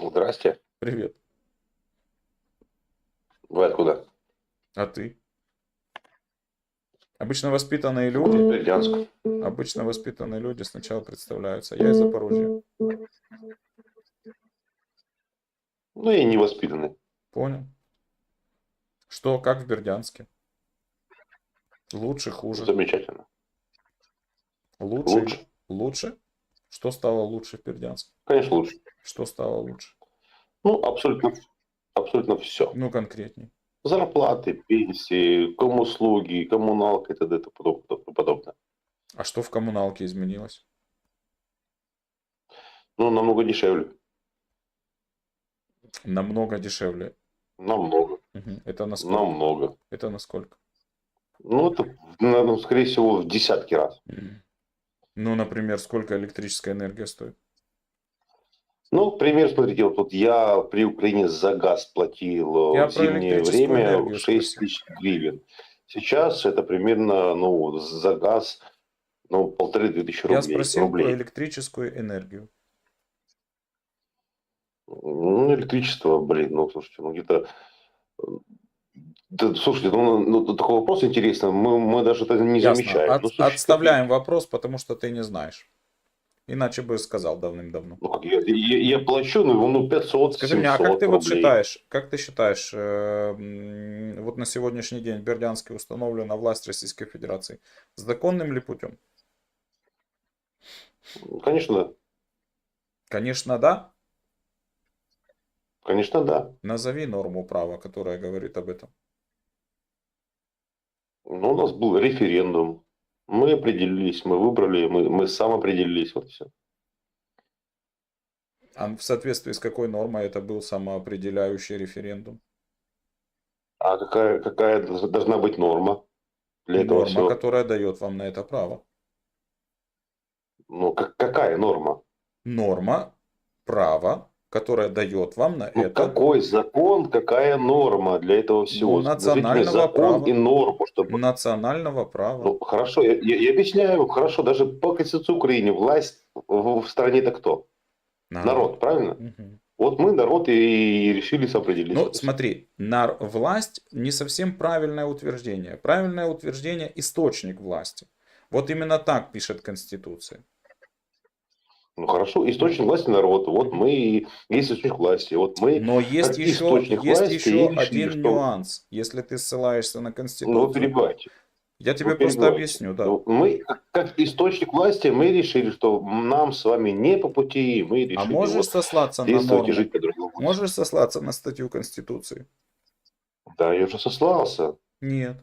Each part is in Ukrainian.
Здрасте. Привет. Вы откуда? А ты? Обычно воспитанные люди, Бердянск. обычно воспитанные люди сначала представляются. Я из Запорожья. Ну и невоспитанный. Понял. Что, как в Бердянске? Лучше, хуже? Замечательно. Лучше? Лучше. Лучше? Что стало лучше в Бердянске? Конечно, лучше. Что стало лучше? Ну, абсолютно, абсолютно все. Ну, конкретней. Зарплаты, пенсии, комуслуги, коммуналка и т.д. и тому подобное. А что в коммуналке изменилось? Ну, намного дешевле. Намного дешевле. Намного. Мгм. Это насколько? Намного. Это насколько? Ну, это, наверное, скорее всего, в десятки раз. Мгм. Ну, например, сколько электрическая энергия стоит? Ну, пример, смотрите, вот, вот я при Украине за газ платил э, Я в про зимнее время энергию 6 спросил. тысяч гривен. Сейчас это примерно, ну, за газ, ну, полторы-две тысячи Я рублей. спросил про рублей. электрическую энергию. Ну, электричество, блин, ну, слушайте, ну, где-то... Да, слушайте, ну, ну, такой вопрос интересный, мы, мы даже это не Ясно. замечаем. От- Ну, слушайте, отставляем вопрос, потому что ты не знаешь. Иначе бы сказал давным-давно. Ну, я, я, я плачу, ну, ну 500 Скажи мне, а 700 как ты вот считаешь, как ты считаешь, э, вот на сегодняшний день в Бердянске установлена власть Российской Федерации законным ли путем? Конечно, да. Конечно, да. Конечно, да. Назови норму права, которая говорит об этом. Ну, у нас был референдум. Мы определились, мы выбрали, мы, мы сам определились, вот все. А в соответствии с какой нормой это был самоопределяющий референдум? А какая, какая должна быть норма для этого Норма, всего? которая дает вам на это право. Ну, как, какая норма? Норма права, которая дает вам на Ну, это какой закон, какая норма для этого всего? Ну, национального закон права. и норму, чтобы... национального права. Ну, хорошо, я, я- я объясняю, хорошо, даже по Конституции Украины власть в, в стране это кто? Народ, правильно? Мгм. Вот мы народ и решили определиться. Ну, смотри, нар- власть не совсем правильное утверждение. Правильное утверждение – источник власти. Вот именно так пишет Конституция. Ну хорошо, источник власти народ. Вот мы и есть источник власти. Вот мы, Но есть еще, источник есть власти, еще один что- нюанс. Если ты ссылаешься на ну, Конституцию, перебиваете. я тебе вы просто объясню, да. Ну, Мы, как, источник власти, мы решили, что нам с вами не по пути, и мы решили А можешь вот сослаться на норму? жить. Можешь сослаться на статью Конституции? Да, я уже сослался. Нет.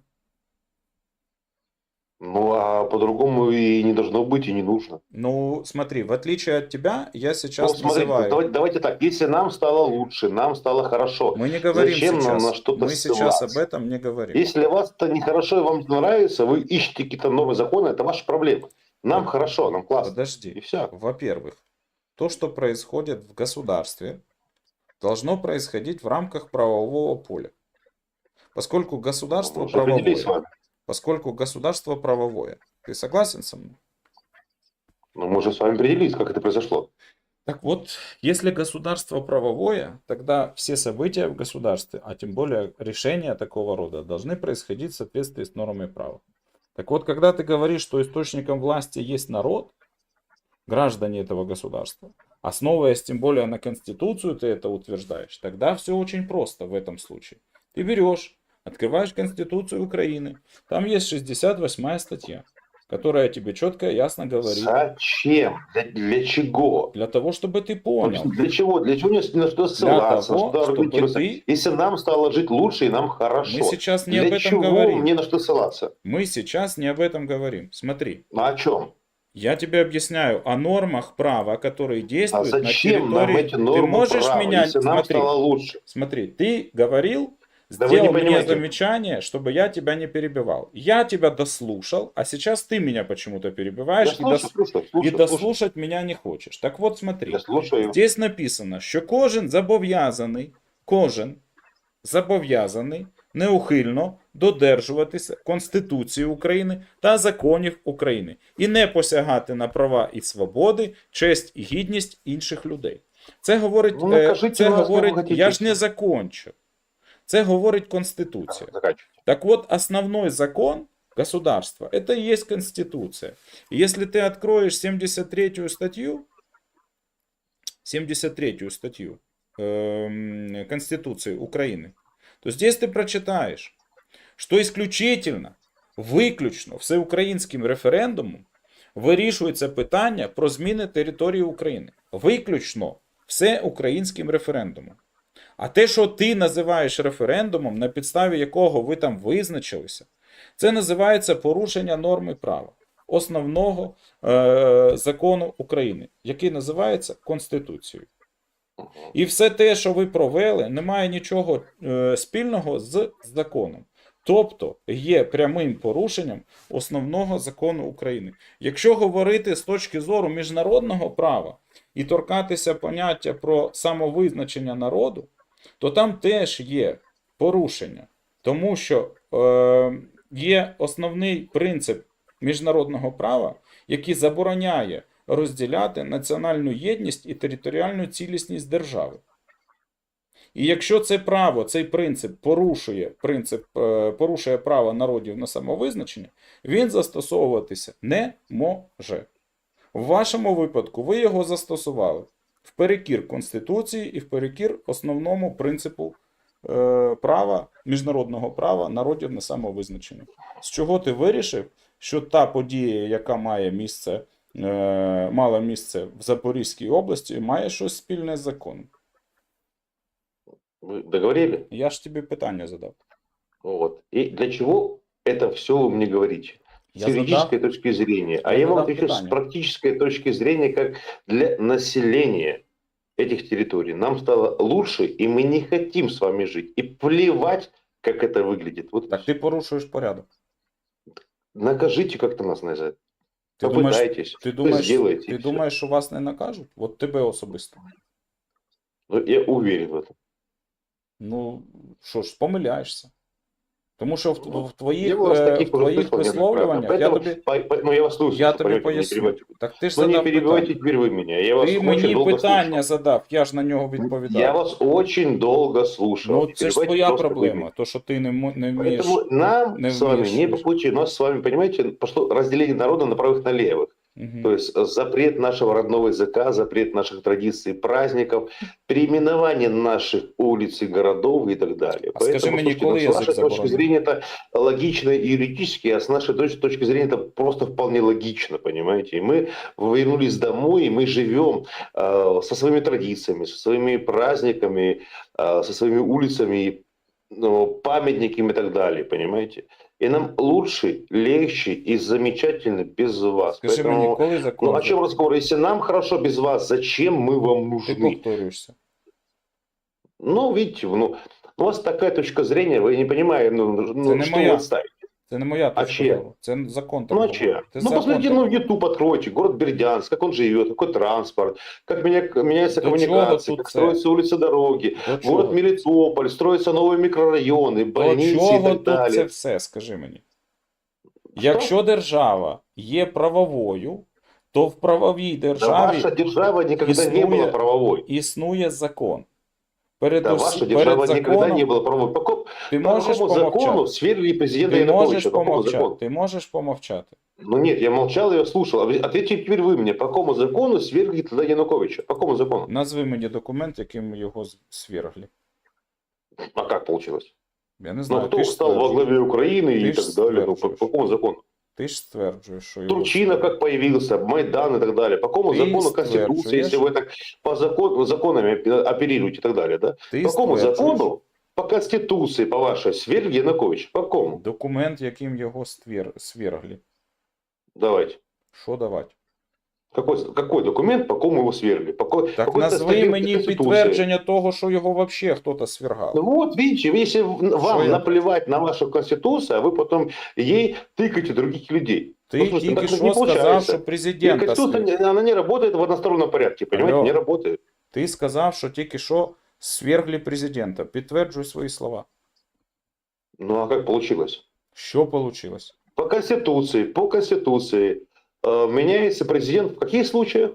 Ну, а по-другому и не должно быть, и не нужно. Ну, смотри, в отличие от тебя, я сейчас Ну, смотрите, называю. давайте, давайте так, если нам стало лучше, нам стало хорошо, Мы не говорим Зачем нам сейчас. на что-то Мы сейчас об ссылаться? этом не говорим. Если для вас это нехорошо и вам не нравится, вы ищете какие-то новые законы, это ваша проблема. Нам Под- хорошо, нам классно. И Подожди. все. Во-первых, то, что происходит в государстве, должно происходить в рамках правового поля. Поскольку государство с правовое. Поскольку государство правовое, ты согласен со мной? Ну, мы уже с вами определились, как это произошло. Так вот, если государство правовое, тогда все события в государстве, а тем более решения такого рода, должны происходить в соответствии с нормами права. Так вот, когда ты говоришь, что источником власти есть народ, граждане этого государства, основываясь тем более на Конституцию, ты это утверждаешь, тогда все очень просто в этом случае. Ты берешь, открываешь Конституцию Украины, там есть 68 статья, которая тебе четко и ясно говорит, Зачем? Для, для чего? для того, чтобы ты понял. Для чего? Для чего мне на что ссылаться, того, на что чтобы ты- Если нам стало жить лучше и нам хорошо, Мы сейчас не для об этом чего говорим. мне на что ссылаться? Мы сейчас не об этом говорим. Смотри, Ну, о чем? я тебе объясняю о нормах права, которые А действуют на зачем нам территории. эти нормы ты можешь права, меня, если нам смотри, стало лучше? смотри, ты говорил, сделал мне понимаете. замечание, чтобы я тебя не перебивал. Я тебя дослушал, а сейчас ты меня почему-то перебиваешь Я и, слушаю, дос- слушаю, и слушаю, слушаю. меня не хочешь. Так вот, смотри. Я слушаю. Здесь написано, що кожен зобов'язаний, кожен зобов'язаний неухильно додержуватися Конституції України та законів України і не посягати на права і свободи, честь і гідність інших людей. Це говорить, Ну, е, накажіть це говорить, я ж не закончу. Це говорить Конституція. Заканчивайте. Так вот, основной закон государства – это и есть Конституция. И если ты откроешь 73-ю статью, 73-ю статью эм, Конституции Украины, то здесь ты прочитаешь, що исключительно, виключно всеукраїнським референдумом вирішується питання про зміни території України. Виключно всеукраїнським референдумом. А те, що ти називаєш референдумом, на підставі якого ви там визначилися, це називається порушення норми права основного е- закону України, який називається Конституцією. І все те, що ви провели, не має нічого е, спільного з законом. Тобто є прямим порушенням основного закону України. Якщо говорити з точки зору міжнародного права і торкатися поняття про самовизначення народу, то там теж є порушення, тому що е, є основний принцип міжнародного права, який забороняє розділяти національну єдність і територіальну цілісність держави. І якщо це право, цей принцип порушує принцип, е, порушує право народів на самовизначення, він застосовуватися не може. В вашому випадку ви його застосували вперекір Конституції і вперекір основному принципу е, права, міжнародного права народів на самовизначення. З чого ти вирішив, що та подія, яка має місце, е, мала місце в Запорізькій області, має щось спільне з законом? Вы договорили? Я ж тобі питання задав. Вот. И для чего это все вы мне говорите? Я с юридической задав, точки зрения. А Я я вам задав отвечу с питание. практической точки зрения, как для населения этих территорий. Нам стало лучше, и мы не хотим с вами жить. И плевать, как это выглядит. Вот так ти порушуєш порядок. накажите как-то нас на это. Ти думаєш, Попытайтесь. ти Вы думаєш, сделаете. ти и всё. думаєш, що вас не накажуть? От тебе особисто. Ну, Я уверен в этом. Ну, що ж, помиляєшся. Тому що в, Ну, в твоїх, Я вас е, таких в твоїх уже слышал висловлюваннях, неоднократно. я Поэтому, тобі, по- по- ну, я вас слушаю. я тобі понимаете, не поясню. перебивайте. Так ти ж Ну, не задав перебивайте питання. теперь вы меня. Я вас Ти очень мені долго питання слушал. задав, я ж на нього відповідав. Я вас очень долго слушал. Ну, Не це ж перебивайте твоя просто вы проблема, меня. то, що ти не, мо- не вмієш. Поэтому нам не с вами вмієш не вірити. по пути. У нас с вами, понимаете, пошло разделение народа на правых на левых. То есть э, запрет нашего родного языка, запрет наших традиций, праздников, переименование наших улиц и городов и так далее. А скажи мне, коли ну, с язык вашей точки заборонен? зрения это логично и юридически, а с нашей точ- точки зрения это просто вполне логично, понимаете. И мы вернулись домой, и мы живем э, со своими традициями, со своими праздниками, э, со своими улицами, ну, памятниками и так далее, понимаете. И нам лучше, легче и замечательно без вас. Скажи Поэтому- мені, коли закон? ну, о чем разговор? Если нам хорошо без вас, зачем мы вам нужны? повторюєшся. Ну, видите, ну, у вас такая точка зрения, вы не понимаете, ну, ну, что моя. вы отставите. Це не моя точка чия? зору. Це закон так Ну, а говорить. чья? Це Ну, закон посмотрите, так ну, в говорить. YouTube откройте, город Бердянск, как он живет, какой транспорт, как меня, меняются До чего коммуникации, тут как это? строятся улицы, дороги, До чого? город Мелитополь, строятся новые микрорайоны, До больницы и чого так тут далее. це все, скажи мені? Якщо держава є правовою, то в правовій Да державі ваша держава никогда не існує- была правовой. існує закон. Перед, Да, ус- ваша перед держава никогда законом не была правовой. По, ко- ти по можеш какому закону помовчати. свергли президента Ти Януковича? можеш По какому помовчати. закону? Ти можеш помовчати. Ну нет, я молчал, я слушал. А вы- Ответьте теперь вы мне, по какому закону свергли тогда Януковича? По какому закону? Назви мені документ, яким його з- свергли. А как получилось? Я не Ну, знаю. кто ти ж стал во стверджуєш. главе Украины Ты и ж так далее? Ну, по, стверджуешь. по какому закону? Ти ж стверджуєш, що його Турчина свергли. как появился, Майдан и так далее. По какому Ты закону Конституции, если вы так по закону, законами опе- оперируете и так далее, да? Ти По какому закону, по Конституции, по вашей, сверг Янукович? По какому? Документ, яким його ствер... свергли. Давайте. Що давати? Какой, какой документ, по какому его свергли? По какой, Так какой назви статье мені Конституции? підтвердження того, що його вообще хтось свергав. Ну Вот, видите, если в- вам я- наплевать на вашу конституцию, а вы потом ей тыкаете других людей. Ти Ну, слушайте, тільки так що не сказав, получается. що И президента конституция, свергли. не- она не работает в одностороннем порядке, понимаете, Алло. не работает. Ти сказав, що тільки що свергли президента. Підтверджуй свої слова. Ну а как получилось? Що вийшло? По конституции, по конституции э, меняется президент в каких случаях?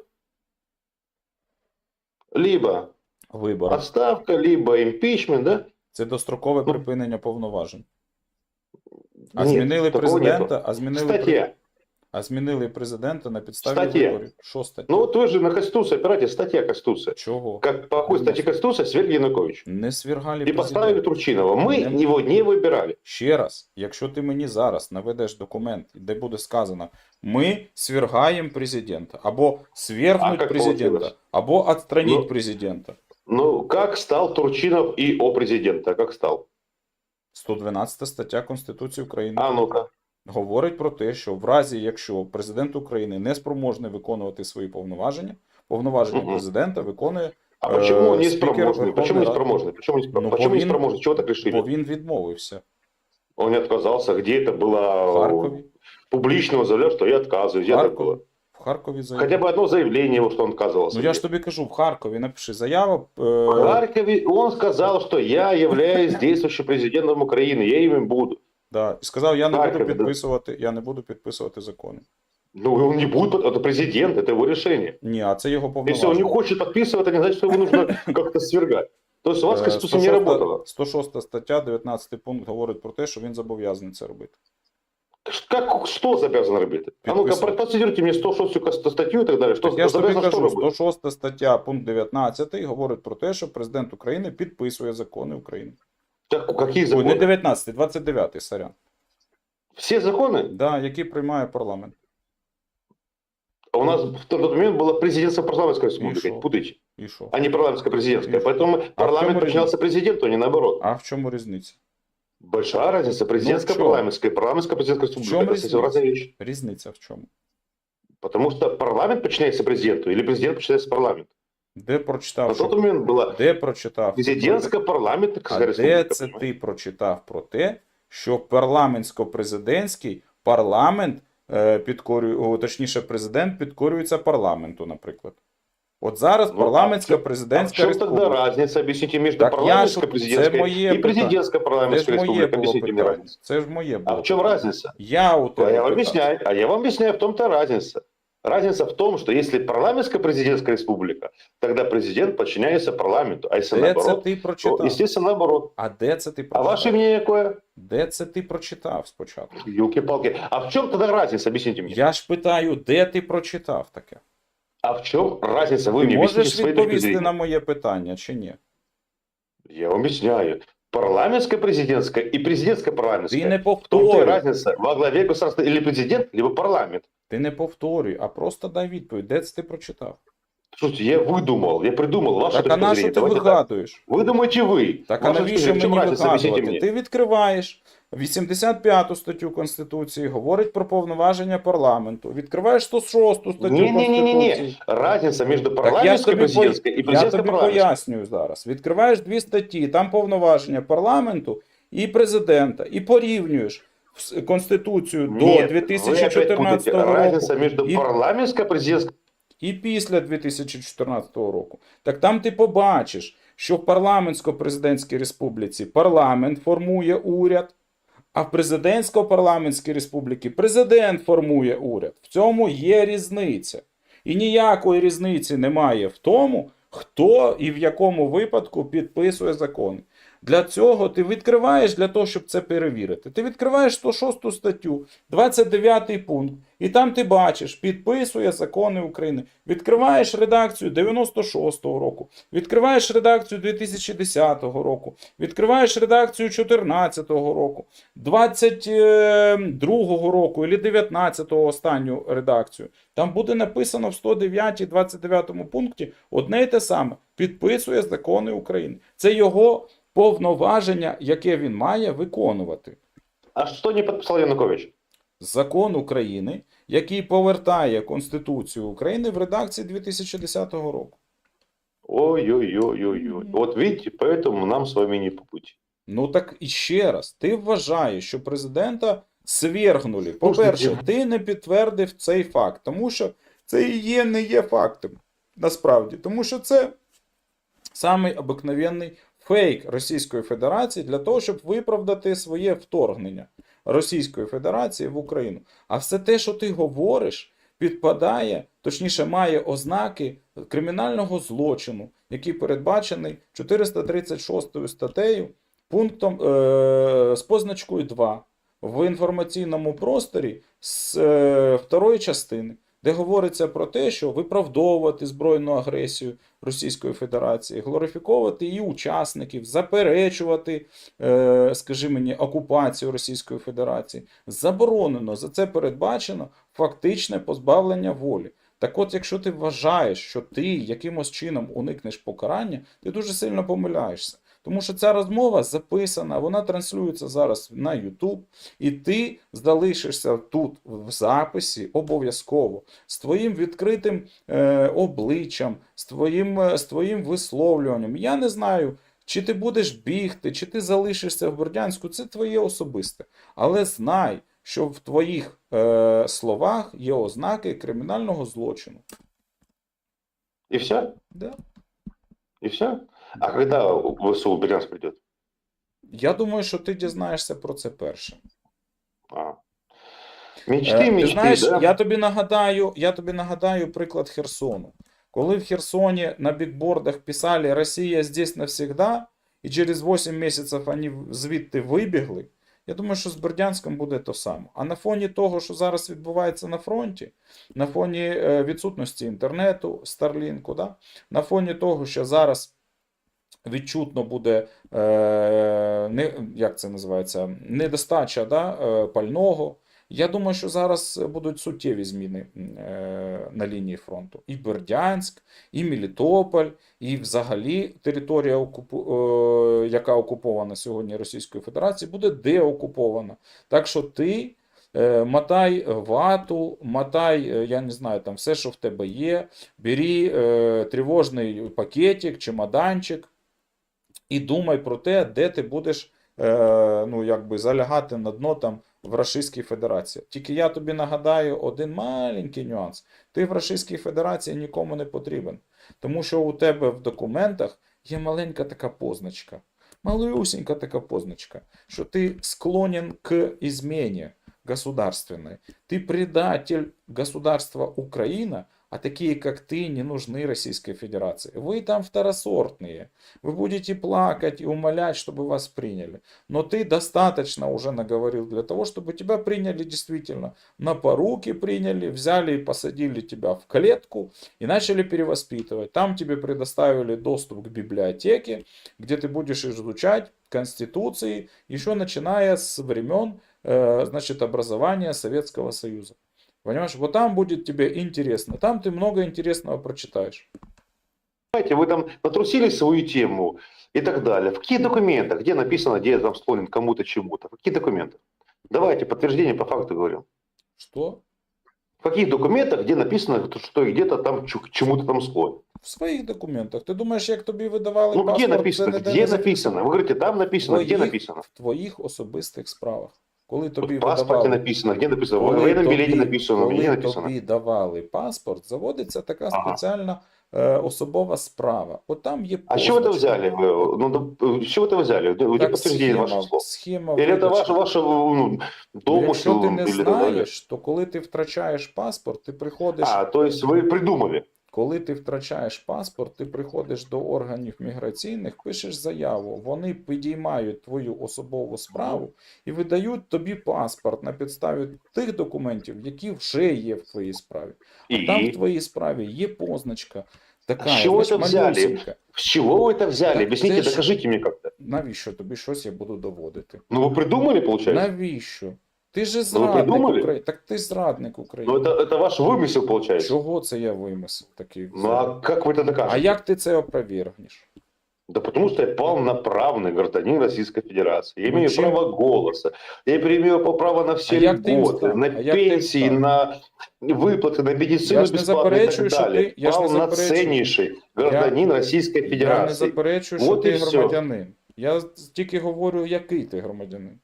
Либо Вибори. отставка, либо импичмент, да? Це дострокове Ну, припинення повноважень. А змінили такого нету. президента, а змінили, Статья. а змінили президента на підставі Стаття. виборів. Що стаття? Ну вот вы же на Конституции опираете, статья Конституции. Чого? Как по какой статье Конституции свергли Янукович. Не свергали И поставили президента. Турчинова. Мы Не- его не выбирали. Ще раз, якщо ти мені зараз наведеш документ, де буде сказано, ми свергаємо президента, або А свергнуть як президента, получилось? або отстранить Ну, президента. Ну, как стал Турчинов и о президента? Как стал? 112 стаття Конституції України А ну-ка. говорить про те, що в разі, якщо президент України не спроможний виконувати свої повноваження, повноваження Мгм. президента виконує, А Э, почему он не спикер спроможный? Верховной Почему не Рады. спроможный? Почему не, спро- Ну, почему не Повин- спроможный? Чего так решили? бо він відмовився Он не отказался. Где это было? в Харкові. Публично он заявлял, что я отказываюсь. Где это Харкові. было? В Харкові заявив. Хотя бы одно заявление его, что он отказывался. Ну я ж тобі кажу, в Харкові напиши заява. В Е... Харькове он сказал, что я являюсь действующим президентом Украины, я им буду. Да. І сказав, я не Харкові, буду да. підписувати, я не буду підписувати закони. Ну, он не будет, это президент, это его решение. Ні, а це його Если он не повноваження. хочет подписывать, это не значит, что его нужно как-то свергать. То есть у вас Е, Конституция не 106 работала. 106 стаття, 19 пункт говорить про те, що він зобов'язаний це робити. Как, что обязан робити? А ну-ка, Подписывать. процитируйте мне 106 статью и так далее. Что Так я ж тобі обязан что кажу, робити? 106 стаття, пункт 19 говорить про те, що президент України підписує закони України. Так, какие Ой, не законы? 19, 29, сорян. Все законы? Да, які приймає парламент. А У нас в тот момент была президентская парламентская республика, шо? не путайте, І що? а не парламентская президентская. И шо? Поэтому парламент чему подчинялся президенту, а не наоборот. А в чому різниця? Большая разница. Президентская, чём? парламентская, парламентская, президентская республика. чём Это совсем разница? разные вещи. Різниця в чому? Потому что парламент подчиняется президенту или президент подчиняется парламенту. Де На прочитав, тот що... момент была де прочитав? президентская парламентская А республика. де це понимаете? ти прочитав про те, що парламентсько-президентський парламент е, підкорює, о, точніше, президент підкорюється парламенту, наприклад. От зараз Ну, парламентська а в чём- А в президентська чем республіка. тогда разница? Объясните между Так я парламентской ж- президентской це моє и питання. президентской Це парламентской ж моє республикой. було Объясните мне питання. разницу. Це ж моє А було. в чем питання. разница? Я у А тебе я вам питав. объясняю. А я вам объясняю, в том-то разница. Разница в том, что если парламентская президентская республика, тогда президент подчиняется парламенту. А если Де це наоборот, ти то, прочитав? естественно, наоборот. А де це ти А прочитав? ваше мнение какое? Де це ти прочитав спочатку? Елки-палки. А в чем тогда разница? Объясните мне. Я ж питаю, де ти прочитав таке? А в чем разница? Вы Ти мне объясните можеш свои точки відповісти зрения. на моє питання чи ні? Я вам объясняю. Парламентская президентская и президентская парламентская. Ти не В том-то и повторюй. разница. Во главе государства или президент, либо парламент. Ти не повторюй, а просто дай відповідь, де це ти прочитав. Слушайте, я выдумал, я придумал вашу Так а точку на що зрения. ти Давайте так. вигадуєш? Вы думаете вы. Так а Ваша точка навіщо зрения. В чем мені разница? Объясните вигадувати? мне. Ти відкриваєш 85 статтю Конституції, говорить про повноваження парламенту. Відкриваєш 106 статтю Не-не-не-не-не. Конституції. Разница между Так я парламентской тобі, по... президентской и я президентской тобі парламентской. пояснюю зараз. Відкриваєш дві статті, там повноваження парламенту і президента, і порівнюєш с- Конституцію до Нет, вы 2014 путаете. року Разница между и- парламентской президентской і після 2014 року. Так там ти побачиш, що в парламентсько-президентській республіці парламент формує уряд, а в президентсько-парламентській республіці президент формує уряд. В цьому є різниця. І ніякої різниці немає в тому, хто і в якому випадку підписує закони. Для цього ти відкриваєш для того, щоб це перевірити. Ти відкриваєш 106 статтю, 29 пункт, і там ти бачиш, підписує закони України. Відкриваєш редакцію 96-го року, відкриваєш редакцію 2010 року, відкриваєш редакцію 2014 року, 22-го року і 19-го останню редакцію. Там буде написано в 109 29 пункті одне й те саме: підписує закони України. Це його повноваження, яке він має виконувати. А что не подписал Янукович? Закон України, який повертає Конституцію України в редакції 2010 року. Ой-ой-ой-ой-ой. Вот видите, поэтому нам с вами не по пути. Ну так і ще раз, ти вважаєш, що президента свергнули. По-перше, ти не підтвердив цей факт, тому що це і є, не є фактом. Насправді, тому що це самий обикновенний фейк Російської Федерації для того, щоб виправдати своє вторгнення Російської Федерації в Україну. А все те, що ти говориш, підпадає, точніше, має ознаки кримінального злочину, який передбачений 436 статтею пунктом е, з позначкою 2 в інформаційному просторі з е, второї частини, де говориться про те, що виправдовувати збройну агресію Російської Федерації, глорифіковувати її учасників, заперечувати, е, скажи мені, окупацію Російської Федерації. Заборонено за це передбачено фактичне позбавлення волі. Так от, якщо ти вважаєш, що ти якимось чином уникнеш покарання, ти дуже сильно помиляєшся. Тому що ця розмова записана, вона транслюється зараз на YouTube, і ти залишишся тут в записі обов'язково з твоїм відкритим е, обличчям, з твоїм, е, з твоїм висловлюванням. Я не знаю, чи ти будеш бігти, чи ти залишишся в Бердянську, це твоє особисте. Але знай, що в твоїх е, словах є ознаки кримінального злочину. И все? Да. И все? А когда ВСУ в Брянск придет? Я думаю, що ти дізнаєшся про це перше. А. Мечты, Е, знаєш, да? я тобі нагадаю, я тобі нагадаю приклад Херсону. Коли в Херсоні на бікбордах писали «Росія здесь навсегда», і через 8 місяців вони звідти вибігли, я думаю, що з Бердянськом буде то саме. А на фоні того, що зараз відбувається на фронті, на фоні е, відсутності інтернету, Старлінку, да? на фоні того, що зараз відчутно буде, е, не, як це називається, недостача да, е, пального. Я думаю, що зараз будуть суттєві зміни е, на лінії фронту. І Бердянськ, і Мелітополь, і взагалі територія, е, яка окупована сьогодні Російською Федерацією, буде деокупована. Так що ти мотай вату, мотай, я не знаю, там все, що в тебе є, бери е, тривожний пакетик, чемоданчик, і думай про те, де ти будеш е, ну, якби залягати на дно там в Російській Федерації. Тільки я тобі нагадаю один маленький нюанс. Ти в Російській Федерації нікому не потрібен. Тому що у тебе в документах є маленька така позначка. Малюсенька така позначка, що ти склонен к измене государственной. Ты предатель государства Украина, а такие, как ты, не нужны Российской Федерации. Вы там второсортные. Вы будете плакать и умолять, чтобы вас приняли. Но ты достаточно уже наговорил для того, чтобы тебя приняли действительно. На поруки приняли, взяли и посадили тебя в клетку и начали перевоспитывать. Там тебе предоставили доступ к библиотеке, где ты будешь изучать Конституции, еще начиная с времен э, значит, образования Советского Союза. Понимаешь, вот там будет тебе интересно, там ты много интересного прочитаешь. Понимаете, вы там натрусили свою тему и так далее. В каких документах? Где написано, где я там склонен к кому-то чему-то? В каких документах? Давайте подтверждение по факту говорим. Что? В каких документах, где написано, что я где-то там чу- к чему-то там склонен? В своїх документах. Ти думаєш, як тобі видавали Ну, паспорт, где це написано? ніде Где не написано? Вы говорите, там написано, где Твоїх- написано? в твоїх особистих справах. Коли тобі В паспорте видавали, написано, где написано? В коли военном тобі- билете написано, коли где написано? тобі давали паспорт, заводиться така Ага. спеціальна е, особова справа. От там є А с чего это позначка. взяли? Вы? Ну, да, э, с чего это взяли? Где Так, подтверждение схема, ваших слов? схема Или это видачі. ваше, ваше ну, Ну, Якщо домысел? ти не или так далее? знаєш, то коли ти втрачаєш паспорт, ти приходиш. А, то есть вы придумали? Коли ти втрачаєш паспорт, ти приходиш до органів міграційних, пишеш заяву. Вони підіймають твою особову справу і видають тобі паспорт на підставі тих документів, які вже є в твоїй справі. А там в И? твоїй справі є позначка. Така, З чого знаєш, це взяли? малюсенька. С чего вы это взяли? Так Объясните, ты ж- докажите мне как-то. Навіщо тобі щось я буду доводити? Ну, вы придумали, получается? Навіщо? Ти ж Ну, ви зрадник придумали? України. Так ти зрадник України. Ну, это, это ваш вымысел, получается. Чого це я вимисел такий? Ну, а как вы это докажете? А як ти це опровергнеш? Да потому что я полноправный гражданин Российской Федерации. Я Ну, имею чем? право голоса. Я имею право на все А як ти їм льготы, став? на А як ти їм пенсии, став? на выплаты, на медицину Я ж не бесплатную и заперечую, так що далее. ти- я ж не Полноценнейший гражданин Российской Я не Федерации. заперечую, що Вот ти і всьо. громадянин. Я тільки говорю, який ти громадянин.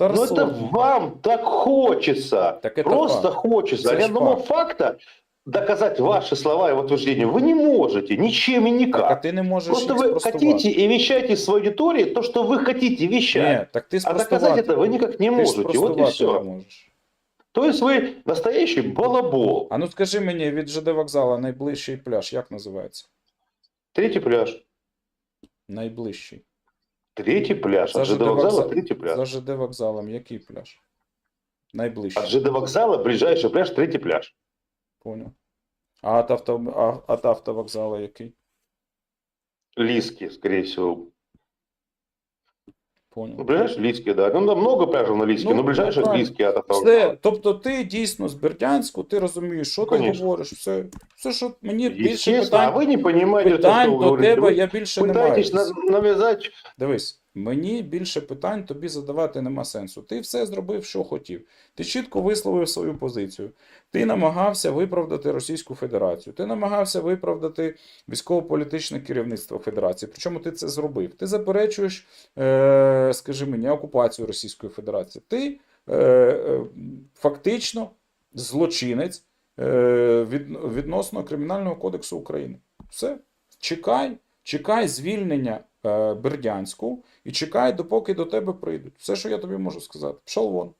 Ну это Второсортний. вам так хочется. Так это Просто факт. хочется. Это А ни ж одного факт. факта доказать ваши слова и утверждения вы не можете. Ничем и никак. Так, а ти не можеш Просто їх вы спростувати. хотите и вещаете своей аудитории то, что вы хотите вещать. Ні, так ти а доказать спростувати. это вы никак не ти ж можете. Вот и спростувати все. не можеш. То есть вы настоящий балабол. А ну скажи мені, від ЖД вокзала найближчий пляж, як називається? Третий пляж. Найближчий. Третий пляж. За ЖД вокзала вокзал. третий пляж. За ЖД вокзалом який пляж? Найближчий. От ЖД вокзала ближайший пляж третий пляж. Понял. А от, авто, а, от автовокзала який? Лиски, скорее всего. Понял. Ну, ближайший Лиски, да. Ну, там много пляжей на Лиске, Ну, но ближайший правильно. Лиски от этого. Все, тобто ти дійсно з Бердянську, ти розумієш, що ти Конечно. говориш, все, все, що мені більше Естественно, а питань, вы не понимаете, то, питань что вы до говорите. тебе Вы я більше не маю. пытаетесь на- навязать Дивись, мені більше питань тобі задавати нема сенсу. Ти все зробив, що хотів. Ти чітко висловив свою позицію. Ти намагався виправдати Російську Федерацію. Ти намагався виправдати військово-політичне керівництво Федерації. Причому ти це зробив. Ти заперечуєш, е, скажи мені, окупацію Російської Федерації. Ти е, е, фактично злочинець е, від, відносно Кримінального кодексу України. Все. Чекай, чекай звільнення Бердянську і чекай, допоки до тебе прийдуть. Все, що я тобі можу сказати. Пішов вон.